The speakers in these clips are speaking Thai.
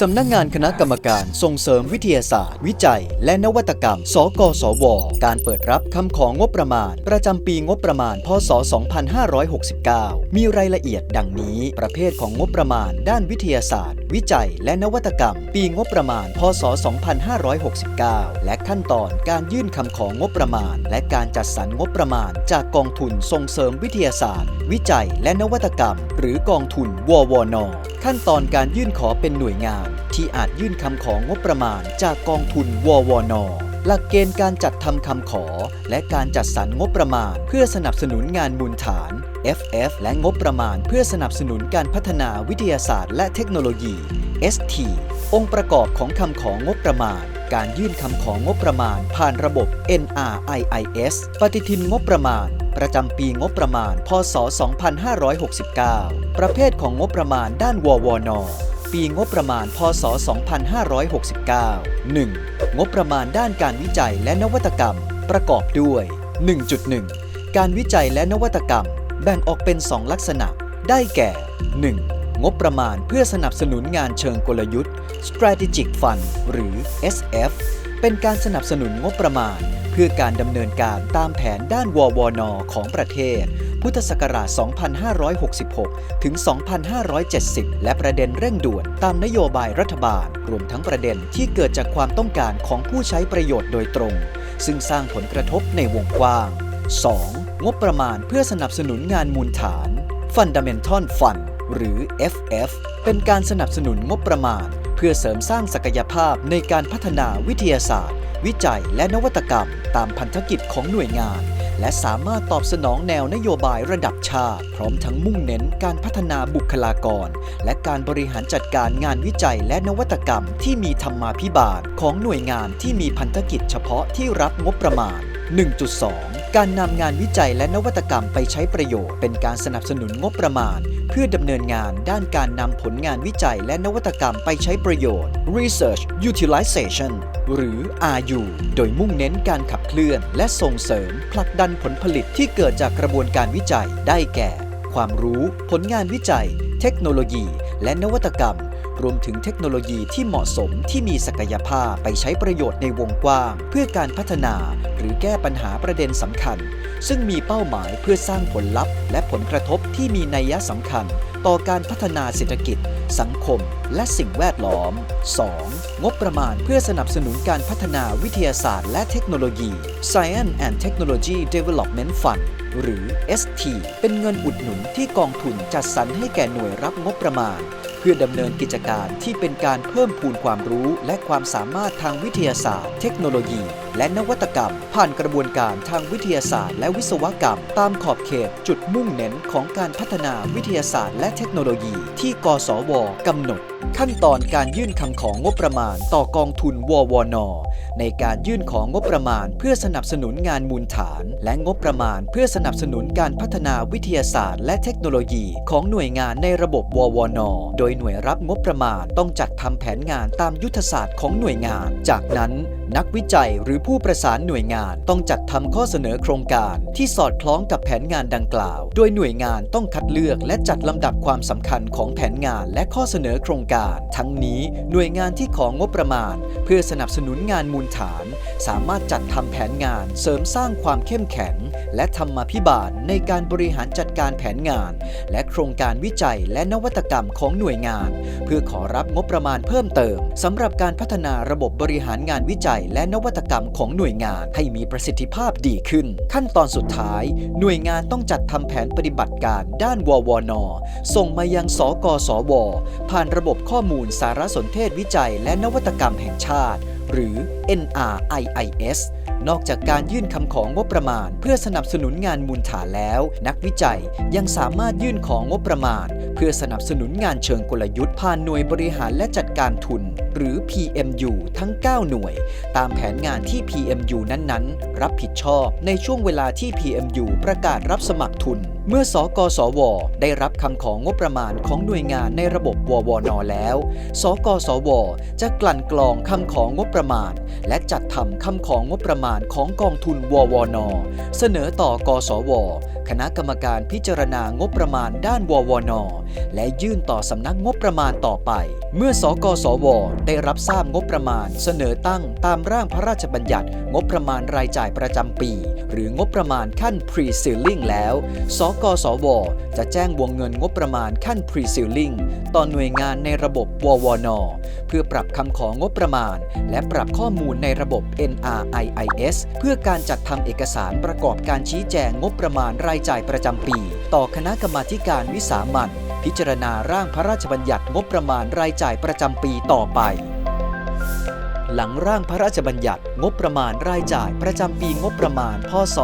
สำนักงานคณะกรรมการส่งเสริมวิทยาศาสตร์ วิจัย และนวัตกรรม สกสว การเปิดรับคำของงบประมาณ ประจำปีงบประมาณ พศ 2569 มีรายละเอียดดังนี้ ประเภทของงบประมาณ ด้านวิทยาศาสตร์ วิจัย และนวัตกรรม ปีงบประมาณ พศ 2569 และขั้นตอนการยื่นคำของงบประมาณ และการจัดสรรงบประมาณ จากกองทุนส่งเสริมวิทยาศาสตร์ วิจัยและนวัตกรรม หรือกองทุนววน ขั้นตอนการยื่นขอเป็นหน่วยงาน ที่อาจยื่นคำของงบประมาณจากกองทุนววนหลักเกณฑ์การจัดทำคำขอ และการจัดสรรงบประมาณ เพื่อสนับสนุนงานมูลฐาน FF และงบประมาณ เพื่อสนับสนุนการพัฒนาวิทยาศาสตร์และเทคโนโลยี ST องค์ประกอบของคำของงบประมาณ การยื่นคำของงบประมาณ ผ่านระบบ NRIIS ปฏิทินงบประมาณ ประจำปีงบประมาณ พศ 2569 ประเภทของงบประมาณด้านววน ปีงบประมาณ พศ 2569 1. งบประมาณด้านการวิจัยและนวัตกรรม ประกอบด้วย 1.1 การวิจัยและนวัตกรรม แบ่งออกเป็น 2 ลักษณะ ได้แก่ 1. งบประมาณเพื่อสนับสนุนงานเชิงกลยุทธ์ Strategic Fund หรือ SF เป็นการสนับสนุนงบประมาณ พื่อการดำเนินการตามแผนด้านววนของประเทศ พุทธศักราช 2566 ถึง 2570 และประเด็นเร่งด่วนตามนโยบายรัฐบาล รวมทั้งประเด็นที่เกิดจากความต้องการของผู้ใช้ประโยชน์โดยตรง ซึ่งสร้างผลกระทบในวงกว้าง 2. งบประมาณเพื่อสนับสนุนงานมูลฐาน Fundamental Fund หรือ FF เป็นการสนับสนุนงบประมาณ เพื่อเสริมสร้างศักยภาพในการพัฒนาวิทยาศาสตร์ วิจัยและนวัตกรรมตามพันธกิจของหน่วยงาน และสามารถตอบสนองแนวนโยบายระดับชาติ พร้อมทั้งมุ่งเน้นการพัฒนาบุคลากร และการบริหารจัดการงานวิจัยและนวัตกรรมที่มีธรรมาภิบาลของหน่วยงานที่มีพันธกิจเฉพาะที่รับงบประมาณ 1.2 การนำงานวิจัยและนวัตกรรมไปใช้ประโยชน์ เป็นการสนับสนุนงบประมาณ พื่อดำเนินงานด้านการนำผลงานวิจัยและนวัตกรรมไปใช้ประโยชน์ Research Utilization หรือ RU โดยมุ่งเน้นการขับเคลื่อน และส่งเสริมผลักดันผลผลิตที่เกิดจากกระบวนการวิจัยได้แก่ ความรู้ ผลงานวิจัย เทคโนโลยี และนวัตกรรม รวมถึงเทคโนโลยีที่เหมาะสมที่มีศักยภาพไปใช้ประโยชน์ในวงกว้าง เพื่อการพัฒนาหรือแก้ปัญหาประเด็นสำคัญ ซึ่งมีเป้าหมายเพื่อสร้างผลลัพธ์ และผลกระทบที่มีนัยสำคัญ ต่อการพัฒนาเศรษฐกิจ สังคม และสิ่งแวดล้อม 2. งบประมาณเพื่อสนับสนุนการพัฒนาวิทยาศาสตร์ และเทคโนโลยี Science and Technology Development Fund หรือ ST เป็นเงินอุดหนุนที่กองทุนจัดสรรให้แก่หน่วยรับงบประมาณ พื่อดำเนินกิจการที่เป็นการเพิ่มพูนความรู้และความสามารถทางวิทยาศาสตร์ เทคโนโลยี และนวัตกรรม ผ่านกระบวนการทางวิทยาศาสตร์ และวิศวกรรม ตามขอบเขตจุดมุ่งเน้นของการพัฒนาวิทยาศาสตร์ และเทคโนโลยีที่กสวกำหนด ขั้นตอนการยื่นคำของงบประมาณต่อกองทุนววนในการยื่นของงบประมาณ เพื่อสนับสนุนงานมูลฐาน และงบประมาณ เพื่อสนับสนุนการพัฒนาวิทยาศาสตร์ และเทคโนโลยี ของหน่วยงานในระบบววนโดยหน่วยรับงบประมาณต้องจัดทำแผนงานตามยุทธศาสตร์ของหน่วยงาน จากนั้น นักวิจัยหรือผู้ประสานหน่วยงานต้องจัดทำข้อเสนอโครงการที่สอดคล้องกับแผนงานดังกล่าว โดยหน่วยงานต้องคัดเลือกและจัดลำดับความสำคัญของแผนงานและข้อเสนอโครงการ ทั้งนี้หน่วยงานที่ของงบประมาณ เพื่อสนับสนุนงานมูลฐาน สามารถจัดทำแผนงานเสริมสร้างความเข้มแข็ง และธรรมาภิบาลในการบริหารจัดการแผนงาน และโครงการวิจัยและนวัตกรรมของหน่วยงาน เพื่อขอรับงบประมาณเพิ่มเติมสำหรับการพัฒนาระบบบริหารงานวิจัยและนวัตกรรมของหน่วยงานให้มีประสิทธิภาพดีขึ้น ขั้นตอนสุดท้าย หน่วยงานต้องจัดทำแผนปฏิบัติการด้านววนส่งมายังสกสว ผ่านระบบข้อมูลสารสนเทศวิจัย และนวัตกรรมแห่งชาติ หรือ NRIIS นอกจากการยื่นคำของงบประมาณ เพื่อสนับสนุนงานมูลฐานแล้ว นักวิจัยยังสามารถยื่นของงบประมาณ เพื่อสนับสนุนงานเชิงกลยุทธ์ผ่านหน่วยบริหารและจัดการทุน หรือ PMU ทั้ง 9 หน่วย ตามแผนงานที่ PMU นั้นๆ รับผิดชอบในช่วงเวลาที่ PMU ประกาศรับสมัครทุน เมื่อสกสว ได้รับคำของงบประมาณของหน่วยงานในระบบววนแล้ว สกสว จะกลั่นกรองคำของงบประมาณ และจัดทำคำของงบประมาณของกองทุนววนเสนอต่อกสว คณะกรรมการพิจารณางบประมาณด้านววนและยื่นต่อสำนักงบประมาณต่อไป เมื่อสกสว ได้รับทราบงบประมาณ เสนอตั้งตามร่างพระราชบัญญัติ งบประมาณรายจ่ายประจำปี หรืองบประมาณขั้น pre-ceiling แล้วสกกสว จะแจ้งวงเงินงบประมาณขั้น pre-ceiling ต่อหน่วยงานในระบบววนเพื่อปรับคำของงบประมาณ และปรับข้อมูลในระบบ NRIIS เพื่อการจัดทำเอกสารประกอบการชี้แจงงบประมาณรายจ่ายประจำปี ต่อคณะกรรมาการวิสามัญพิจารณาร่างพระราชบัญญัติงบประมาณรายจ่ายประจำปีต่อไป หลังร่างพระราชบัญญัติ งบประมาณรายจ่ายประจำปีงบประมาณ พศ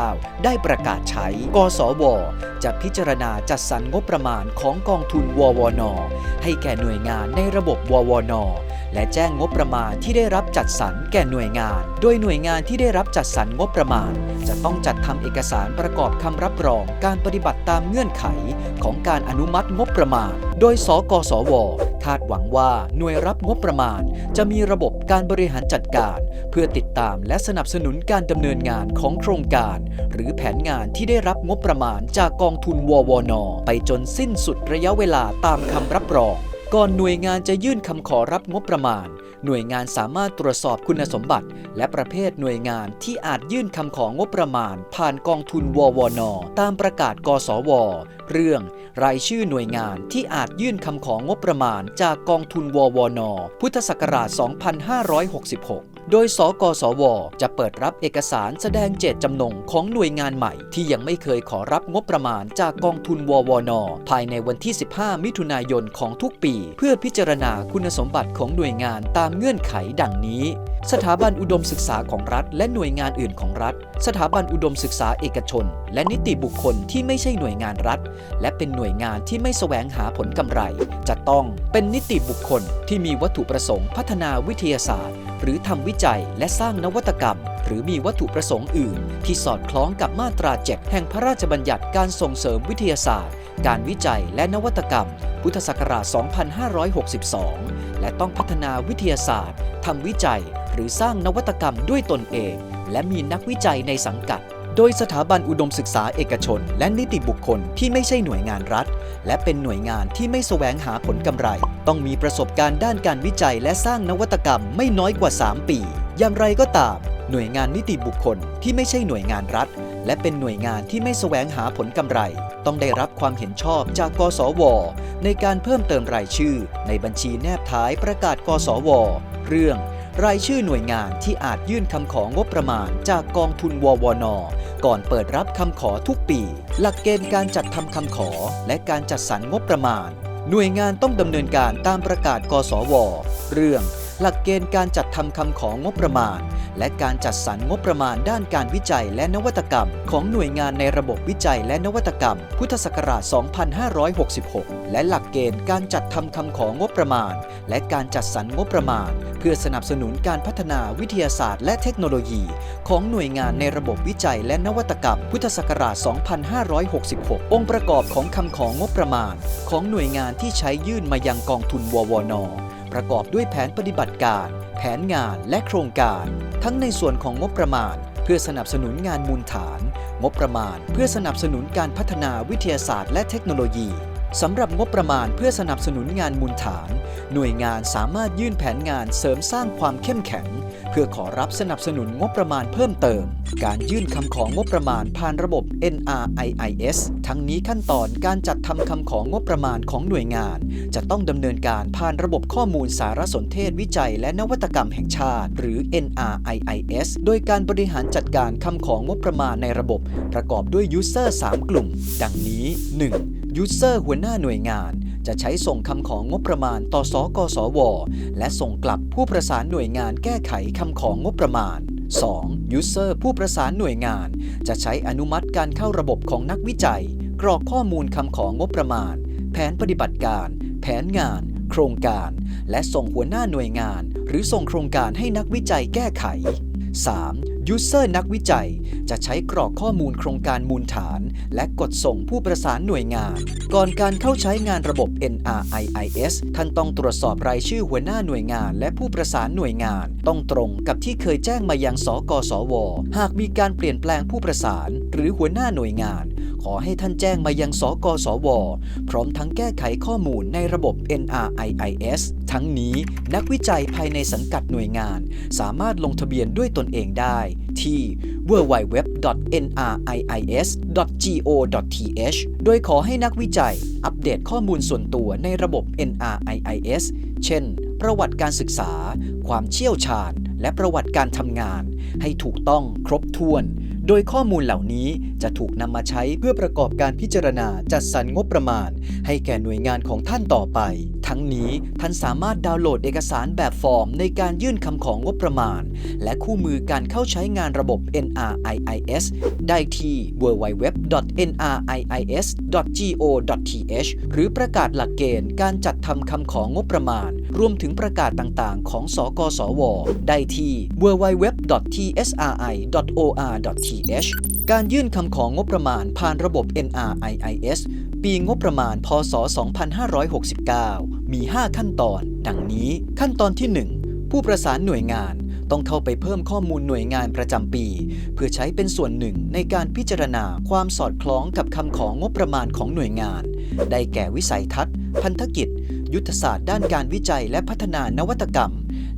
2569 ได้ประกาศใช้ กสว จะพิจารณาจัดสรรงบประมาณของกองทุนววน ให้แก่หน่วยงานในระบบววนและแจ้งงบประมาณที่ได้รับจัดสรรแก่หน่วยงาน โดยหน่วยงานที่ได้รับจัดสรรงบประมาณ จะต้องจัดทำเอกสารประกอบคำรับรองการปฏิบัติตามเงื่อนไขของการอนุมัติงบประมาณ โดย สกสวาดหวังว่าหน่วยรับงบประมาณ จะมีระบบการบริหารจัดการ เพื่อติดตามและสนับสนุนการดำเนินงานของโครงการ หรือแผนงานที่ได้รับงบประมาณจากกองทุนววน ไปจนสิ้นสุดระยะเวลาตามคำรับรอง ก่อนหน่วยงานจะยื่นคำขอรับงบประมาณ หน่วยงานสามารถตรวจสอบคุณสมบัติ และประเภทหน่วยงานที่อาจยื่นคำของบประมาณ ผ่านกองทุนววนตามประกาศกสว เรื่อง รายชื่อหน่วยงานที่อาจยื่นคำของงบประมาณ จากกองทุนววนพุทธศักราช 2566โดย สกสว จะเปิดรับเอกสารแสดงเจตจำนงของหน่วยงานใหม่ที่ยังไม่เคยขอรับงบประมาณจากกองทุนววน ภายในวันที่ 15 มิถุนายนของทุกปีเพื่อพิจารณาคุณสมบัติของหน่วยงานตามเงื่อนไขดังนี้ สถาบันอุดมศึกษาของรัฐ และหน่วยงานอื่นของรัฐ สถาบันอุดมศึกษาเอกชน และนิติบุคคลที่ไม่ใช่หน่วยงานรัฐ และเป็นหน่วยงานที่ไม่แสวงหาผลกำไร จะต้องเป็นนิติบุคคลที่มีวัตถุประสงค์พัฒนาวิทยาศาสตร์ หรือทำวิจัยและสร้างนวัตกรรม หรือมีวัตถุประสงค์อื่น ที่สอดคล้องกับมาตรา7แห่งพระราชบัญญัติการส่งเสริมวิทยาศาสตร์ การวิจัยและนวัตกรรม พุทธศักราช 2562 และต้องพัฒนาวิทยาศาสตร์ทำวิจัย หรือสร้างนวัตกรรมด้วยตนเอง และมีนักวิจัยในสังกัด โดยสถาบันอุดมศึกษาเอกชน และนิติบุคคลที่ไม่ใช่หน่วยงานรัฐ และเป็นหน่วยงานที่ไม่แสวงหาผลกำไร ต้องมีประสบการณ์ด้านการวิจัยและสร้างนวัตกรรมไม่น้อยกว่า 3 ปี อย่างไรก็ตาม หน่วยงานนิติบุคคลที่ไม่ใช่หน่วยงานรัฐ และเป็นหน่วยงานที่ไม่แสวงหาผลกำไร ต้องได้รับความเห็นชอบจากกสว ในการเพิ่มเติมรายชื่อ ในบัญชีแนบท้ายประกาศกสว เรื่อง รายชื่อหน่วยงานที่อาจยื่นคำของงบประมาณจากกองทุนววนก่อนเปิดรับคำขอทุกปี หลักเกณฑ์การจัดทำคำขอ และการจัดสรรงบประมาณ หน่วยงานต้องดำเนินการตามประกาศกสว เรื่อง หลักเกณฑ์การจัดทำคำของงบประมาณ และการจัดสรรงบประมาณด้านการวิจัยและนวัตกรรม ของหน่วยงานในระบบวิจัยและนวัตกรรม พุทธศักราช 2566 และหลักเกณฑ์การจัดทำคำของงบประมาณ และการจัดสรรงบประมาณ เพื่อสนับสนุนการพัฒนาวิทยาศาสตร์ และเทคโนโลยี ของหน่วยงานในระบบวิจัยและนวัตกรรม พุทธศักราช 2566 องค์ประกอบของคำของงบประมาณ ของหน่วยงานที่ใช้ยื่นมายังกองทุนววน ประกอบด้วยแผนปฏิบัติการ แผนงานและโครงการ ทั้งในส่วนของงบประมาณ เพื่อสนับสนุนงานมูลฐาน งบประมาณ เพื่อสนับสนุนการพัฒนาวิทยาศาสตร์และเทคโนโลยี สำหรับงบประมาณเพื่อสนับสนุนงานมูลฐาน หน่วยงานสามารถยื่นแผนงานเสริมสร้างความเข้มแข็ง เพื่อขอรับสนับสนุนงบประมาณเพิ่มเติม การยื่นคำของงบประมาณผ่านระบบ NRIIS ทั้งนี้ขั้นตอนการจัดทำคำของงบประมาณของหน่วยงาน จะต้องดำเนินการผ่านระบบข้อมูลสารสนเทศวิจัย และนวัตกรรมแห่งชาติ หรือ NRIIS โดยการบริหารจัดการคำของงบประมาณในระบบ ประกอบด้วย User 3กลุ่ม ดังนี้ 1. ยูเซอร์หัวหน้าหน่วยงาน จะใช้ส่งคำของงบประมาณต่อสกสว และส่งกลับผู้ประสานหน่วยงานแก้ไขคำของงบประมาณ 2. ยูเซอร์ผู้ประสานหน่วยงาน จะใช้อนุมัติการเข้าระบบของนักวิจัย กรอกข้อมูลคำของงบประมาณ แผนปฏิบัติการ แผนงาน โครงการ และส่งหัวหน้าหน่วยงาน หรือส่งโครงการให้นักวิจัยแก้ไข 3. ยูเซอร์นักวิจัยจะใช้กรอกข้อมูลโครงการมูลฐาน และกดส่งผู้ประสานหน่วยงาน ก่อนการเข้าใช้งานระบบ NRIIS ท่านต้องตรวจสอบรายชื่อหัวหน้าหน่วยงาน และผู้ประสานหน่วยงาน ต้องตรงกับที่เคยแจ้งมายังสกสว หากมีการเปลี่ยนแปลงผู้ประสาน หรือหัวหน้าหน่วยงาน อให้ท่านแจ้งมายังสกสว พร้อมทั้งแก้ไขข้อมูลในระบบ NRIIS ทั้งนี้นักวิจัยภายในสังกัดหน่วยงาน สามารถลงทะเบียนด้วยตนเองได้ที่ www.nriis.go.th โดยขอให้นักวิจัยอัปเดตข้อมูลส่วนตัวในระบบ NRIIS เช่น ประวัติการศึกษา ความเชี่ยวชาญ และประวัติการทำงาน ให้ถูกต้องครบถ้วน โดยข้อมูลเหล่านี้จะถูกนำมาใช้เพื่อประกอบการพิจารณาจัดสรรงบประมาณ ให้แก่หน่วยงานของท่านต่อไป ทั้งนี้ท่านสามารถดาวน์โหลดเอกสารแบบฟอร์มในการยื่นคำของงบประมาณ และคู่มือการเข้าใช้งานระบบ NRIIS ได้ที่ www.nriis.go.th หรือประกาศหลักเกณฑ์การจัดทำคำของงบประมาณ รวมถึงประกาศต่างๆ ของสกสว ได้ที่ www.tsri.or.th การยื่นคำของงบประมาณผ่านระบบ NRIIS ปีงบประมาณ พศ 2569 มี 5 ขั้นตอน ดังนี้ขั้นตอนที่ 1 ผู้ประสานหน่วยงานต้องเข้าไปเพิ่มข้อมูลหน่วยงานประจำปี เพื่อใช้เป็นส่วนหนึ่งในการพิจารณาความสอดคล้องกับคำของงบประมาณของหน่วยงาน ได้แก่วิสัยทัศน์ พันธกิจ ยุทธศาสตร์ด้านการวิจัยและพัฒนานวัตกรรม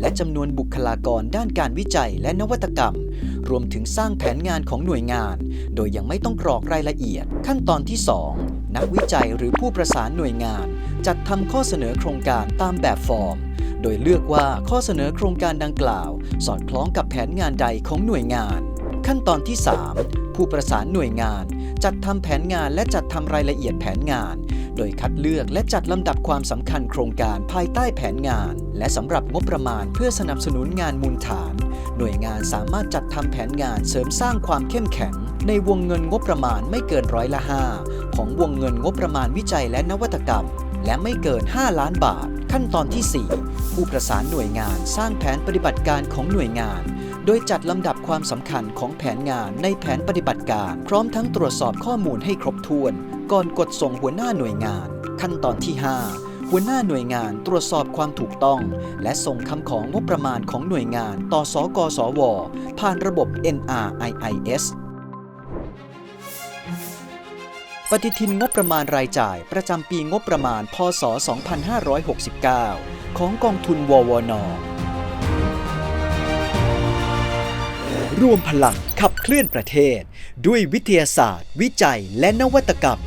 และจำนวนบุคลากรด้านการวิจัยและนวัตกรรม รวมถึงสร้างแผนงานของหน่วยงาน โดยยังไม่ต้องกรอกรายละเอียด ขั้นตอนที่ 2 นักวิจัยหรือผู้ประสานหน่วยงาน จัดทำข้อเสนอโครงการตามแบบฟอร์ม โดยเลือกว่าข้อเสนอโครงการดังกล่าว สอดคล้องกับแผนงานใดของหน่วยงาน ขั้นตอนที่ 3 ผู้ประสานหน่วยงาน จัดทำแผนงานและจัดทำรายละเอียดแผนงาน โดยคัดเลือกและจัดลำดับความสำคัญโครงการภายใต้แผนงาน และสำหรับงบประมาณเพื่อสนับสนุนงานมูลฐาน หน่วยงานสามารถจัดทำแผนงานเสริมสร้างความเข้มแข็งในวงเงินงบประมาณไม่เกินร้อยละ5ของวงเงินงบประมาณวิจัยและนวัตกรรม และไม่เกิน 5 ล้านบาท ขั้นตอนที่ 4 ผู้ประสานหน่วยงานสร้างแผนปฏิบัติการของหน่วยงาน โดยจัดลำดับความสำคัญของแผนงานในแผนปฏิบัติการ พร้อมทั้งตรวจสอบข้อมูลให้ครบถ้วน ก่อนกดส่งหัวหน้าหน่วยงาน ขั้นตอนที่ 5 หัวหน้าหน่วยงานตรวจสอบความถูกต้อง และส่งคำของงบประมาณของหน่วยงาน ต่อสกสว ผ่านระบบ NRIIS ปฏิทินงบประมาณรายจ่ายประจำปีงบประมาณ พศ 2569 ของกองทุนววน รวมพลังขับเคลื่อนประเทศ ด้วยวิทยาศาสตร์ วิจัยและนวัตกรรม